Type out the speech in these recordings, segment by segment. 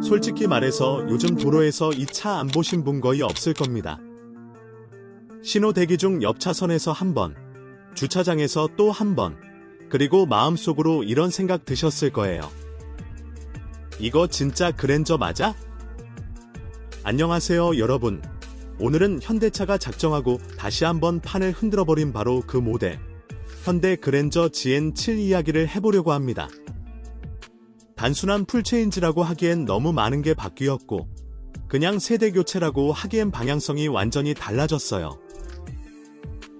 솔직히 말해서 요즘 도로에서 이 차 안 보신 분 거의 없을 겁니다. 신호 대기 중 옆 차선에서 한 번, 주차장에서 또 한 번, 그리고 마음속으로 이런 생각 드셨을 거예요. 이거 진짜 그랜저 맞아? 안녕하세요, 여러분. 오늘은 현대차가 작정하고 다시 한번 판을 흔들어버린 바로 그 모델. 현대 그랜저 GN7 이야기를 해보려고 합니다. 단순한 풀체인지라고 하기엔 너무 많은 게 바뀌었고, 그냥 세대 교체라고 하기엔 방향성이 완전히 달라졌어요.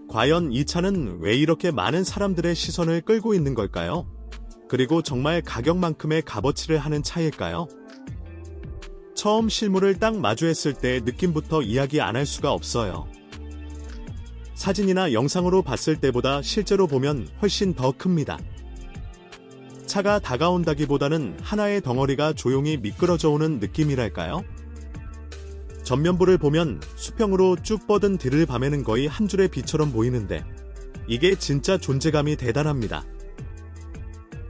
과연 이 차는 왜 이렇게 많은 사람들의 시선을 끌고 있는 걸까요? 그리고 정말 가격만큼의 값어치를 하는 차일까요? 처음 실물을 딱 마주했을 때 느낌부터 이야기 안 할 수가 없어요. 사진이나 영상으로 봤을 때보다 실제로 보면 훨씬 더 큽니다. 차가 다가온다기보다는 하나의 덩어리가 조용히 미끄러져 오는 느낌이랄까요? 전면부를 보면 수평으로 쭉 뻗은 뒤를 밤에는 거의 한 줄의 비처럼 보이는데 이게 진짜 존재감이 대단합니다.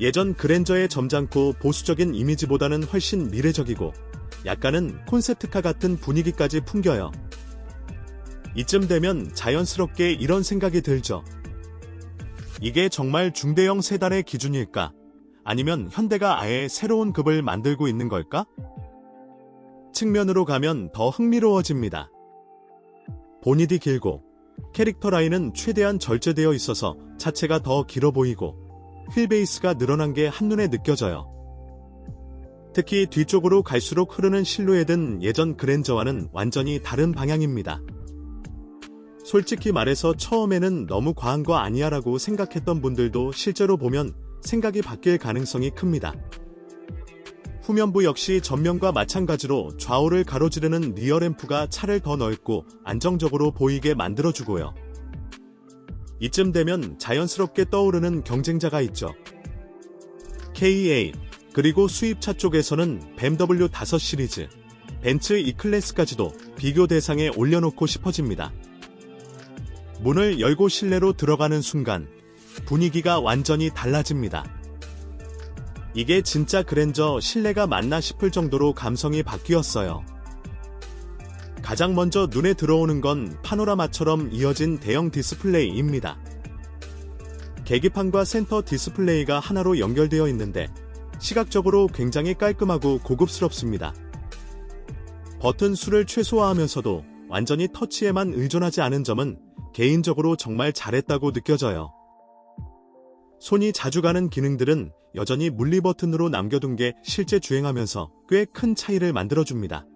예전 그랜저의 점잖고 보수적인 이미지보다는 훨씬 미래적이고 약간은 콘셉트카 같은 분위기까지 풍겨요. 이쯤 되면 자연스럽게 이런 생각이 들죠. 이게 정말 중대형 세단의 기준일까? 아니면 현대가 아예 새로운 급을 만들고 있는 걸까? 측면으로 가면 더 흥미로워집니다. 보닛이 길고 캐릭터 라인은 최대한 절제되어 있어서 차체가 더 길어 보이고 휠 베이스가 늘어난 게 한눈에 느껴져요. 특히 뒤쪽으로 갈수록 흐르는 실루엣은 예전 그랜저와는 완전히 다른 방향입니다. 솔직히 말해서 처음에는 너무 과한 거 아니야 라고 생각했던 분들도 실제로 보면 생각이 바뀔 가능성이 큽니다. 후면부 역시 전면과 마찬가지로 좌우를 가로지르는 리어램프가 차를 더 넓고 안정적으로 보이게 만들어주고요. 이쯤 되면 자연스럽게 떠오르는 경쟁자가 있죠. KA 그리고 수입차 쪽에서는 BMW 5 시리즈, 벤츠 E클래스까지도 비교 대상에 올려놓고 싶어집니다. 문을 열고 실내로 들어가는 순간 분위기가 완전히 달라집니다. 이게 진짜 그랜저 실내가 맞나 싶을 정도로 감성이 바뀌었어요. 가장 먼저 눈에 들어오는 건 파노라마처럼 이어진 대형 디스플레이입니다. 계기판과 센터 디스플레이가 하나로 연결되어 있는데 시각적으로 굉장히 깔끔하고 고급스럽습니다. 버튼 수를 최소화하면서도 완전히 터치에만 의존하지 않은 점은 개인적으로 정말 잘했다고 느껴져요. 손이 자주 가는 기능들은 여전히 물리 버튼으로 남겨둔 게 실제 주행하면서 꽤 큰 차이를 만들어줍니다.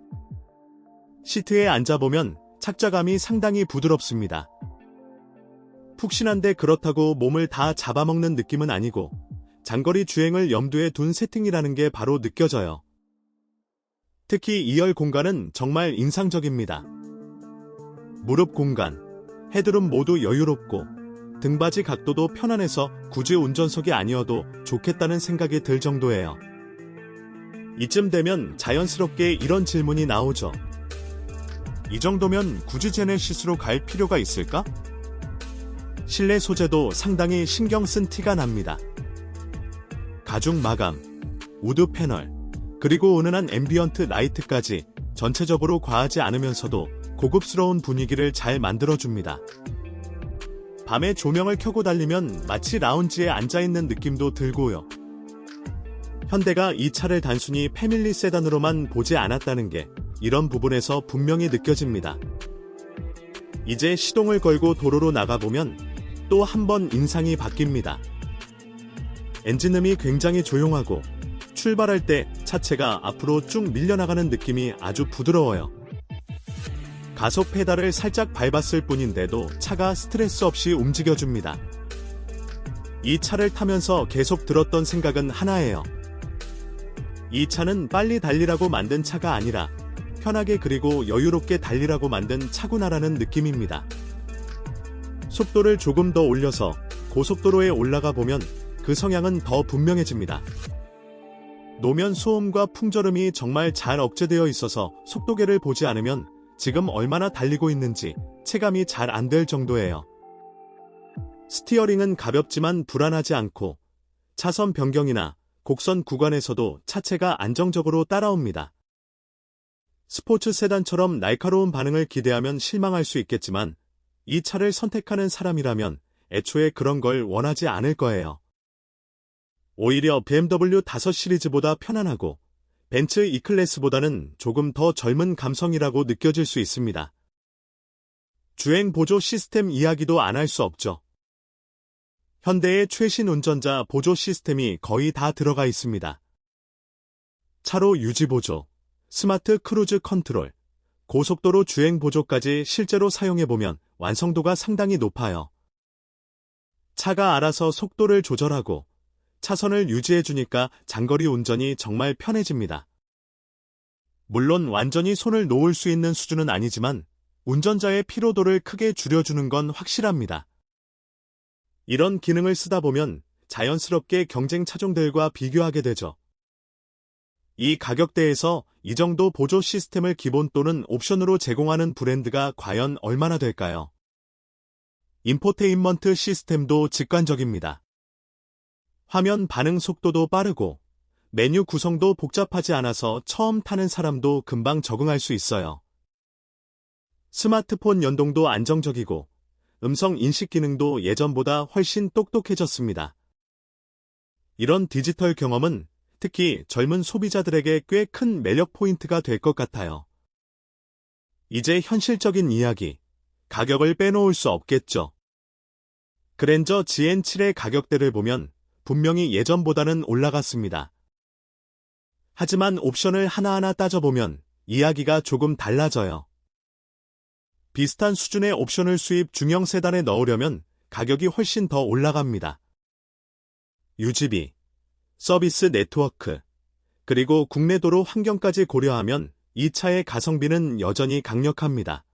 시트에 앉아보면 착자감이 상당히 부드럽습니다. 푹신한데 그렇다고 몸을 다 잡아먹는 느낌은 아니고 장거리 주행을 염두에 둔 세팅이라는 게 바로 느껴져요. 특히 2열 공간은 정말 인상적입니다. 무릎 공간, 헤드룸 모두 여유롭고 등받이 각도도 편안해서 굳이 운전석이 아니어도 좋겠다는 생각이 들 정도예요. 이쯤 되면 자연스럽게 이런 질문이 나오죠. 이 정도면 굳이 제네시스로 갈 필요가 있을까? 실내 소재도 상당히 신경 쓴 티가 납니다. 가죽 마감, 우드 패널, 그리고 은은한 앰비언트 라이트까지 전체적으로 과하지 않으면서도 고급스러운 분위기를 잘 만들어줍니다. 밤에 조명을 켜고 달리면 마치 라운지에 앉아있는 느낌도 들고요. 현대가 이 차를 단순히 패밀리 세단으로만 보지 않았다는 게 이런 부분에서 분명히 느껴집니다. 이제 시동을 걸고 도로로 나가보면 또 한 번 인상이 바뀝니다. 엔진음이 굉장히 조용하고 출발할 때 차체가 앞으로 쭉 밀려나가는 느낌이 아주 부드러워요. 가속 페달을 살짝 밟았을 뿐인데도 차가 스트레스 없이 움직여줍니다. 이 차를 타면서 계속 들었던 생각은 하나예요. 이 차는 빨리 달리라고 만든 차가 아니라 편하게 그리고 여유롭게 달리라고 만든 차구나라는 느낌입니다. 속도를 조금 더 올려서 고속도로에 올라가 보면 그 성향은 더 분명해집니다. 노면 소음과 풍절음이 정말 잘 억제되어 있어서 속도계를 보지 않으면 지금 얼마나 달리고 있는지 체감이 잘 안 될 정도예요. 스티어링은 가볍지만 불안하지 않고 차선 변경이나 곡선 구간에서도 차체가 안정적으로 따라옵니다. 스포츠 세단처럼 날카로운 반응을 기대하면 실망할 수 있겠지만 이 차를 선택하는 사람이라면 애초에 그런 걸 원하지 않을 거예요. 오히려 BMW 5 시리즈보다 편안하고 벤츠 E클래스보다는 조금 더 젊은 감성이라고 느껴질 수 있습니다. 주행 보조 시스템 이야기도 안 할 수 없죠. 현대의 최신 운전자 보조 시스템이 거의 다 들어가 있습니다. 차로 유지 보조, 스마트 크루즈 컨트롤, 고속도로 주행 보조까지 실제로 사용해보면 완성도가 상당히 높아요. 차가 알아서 속도를 조절하고 차선을 유지해주니까 장거리 운전이 정말 편해집니다. 물론 완전히 손을 놓을 수 있는 수준은 아니지만 운전자의 피로도를 크게 줄여주는 건 확실합니다. 이런 기능을 쓰다 보면 자연스럽게 경쟁 차종들과 비교하게 되죠. 이 가격대에서 이 정도 보조 시스템을 기본 또는 옵션으로 제공하는 브랜드가 과연 얼마나 될까요? 인포테인먼트 시스템도 직관적입니다. 화면 반응 속도도 빠르고 메뉴 구성도 복잡하지 않아서 처음 타는 사람도 금방 적응할 수 있어요. 스마트폰 연동도 안정적이고 음성 인식 기능도 예전보다 훨씬 똑똑해졌습니다. 이런 디지털 경험은 특히 젊은 소비자들에게 꽤 큰 매력 포인트가 될 것 같아요. 이제 현실적인 이야기, 가격을 빼놓을 수 없겠죠. 그랜저 GN7의 가격대를 보면 분명히 예전보다는 올라갔습니다. 하지만 옵션을 하나하나 따져보면 이야기가 조금 달라져요. 비슷한 수준의 옵션을 수입 중형 세단에 넣으려면 가격이 훨씬 더 올라갑니다. 유지비, 서비스 네트워크, 그리고 국내 도로 환경까지 고려하면 이 차의 가성비는 여전히 강력합니다.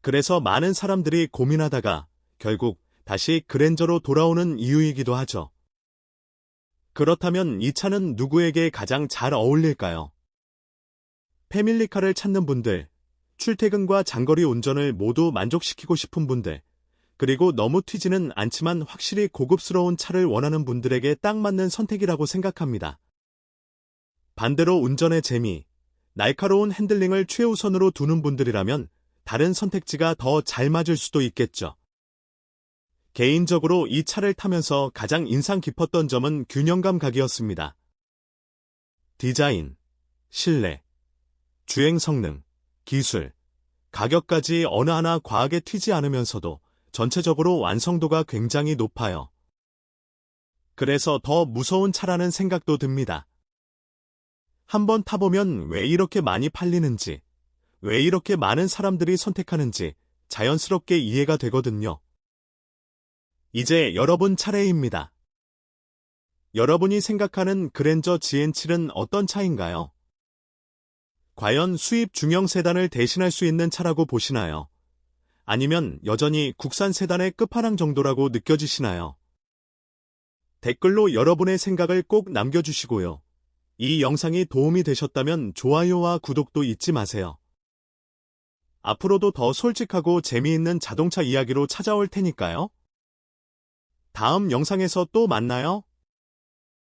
그래서 많은 사람들이 고민하다가 결국 다시 그랜저로 돌아오는 이유이기도 하죠. 그렇다면 이 차는 누구에게 가장 잘 어울릴까요? 패밀리카를 찾는 분들, 출퇴근과 장거리 운전을 모두 만족시키고 싶은 분들, 그리고 너무 튀지는 않지만 확실히 고급스러운 차를 원하는 분들에게 딱 맞는 선택이라고 생각합니다. 반대로 운전의 재미, 날카로운 핸들링을 최우선으로 두는 분들이라면 다른 선택지가 더 잘 맞을 수도 있겠죠. 개인적으로 이 차를 타면서 가장 인상 깊었던 점은 균형감 각이었습니다. 디자인, 실내, 주행 성능, 기술, 가격까지 어느 하나 과하게 튀지 않으면서도 전체적으로 완성도가 굉장히 높아요. 그래서 더 무서운 차라는 생각도 듭니다. 한번 타보면 왜 이렇게 많이 팔리는지, 왜 이렇게 많은 사람들이 선택하는지 자연스럽게 이해가 되거든요. 이제 여러분 차례입니다. 여러분이 생각하는 그랜저 GN7은 어떤 차인가요? 과연 수입 중형 세단을 대신할 수 있는 차라고 보시나요? 아니면 여전히 국산 세단의 끝판왕 정도라고 느껴지시나요? 댓글로 여러분의 생각을 꼭 남겨주시고요. 이 영상이 도움이 되셨다면 좋아요와 구독도 잊지 마세요. 앞으로도 더 솔직하고 재미있는 자동차 이야기로 찾아올 테니까요. 다음 영상에서 또 만나요.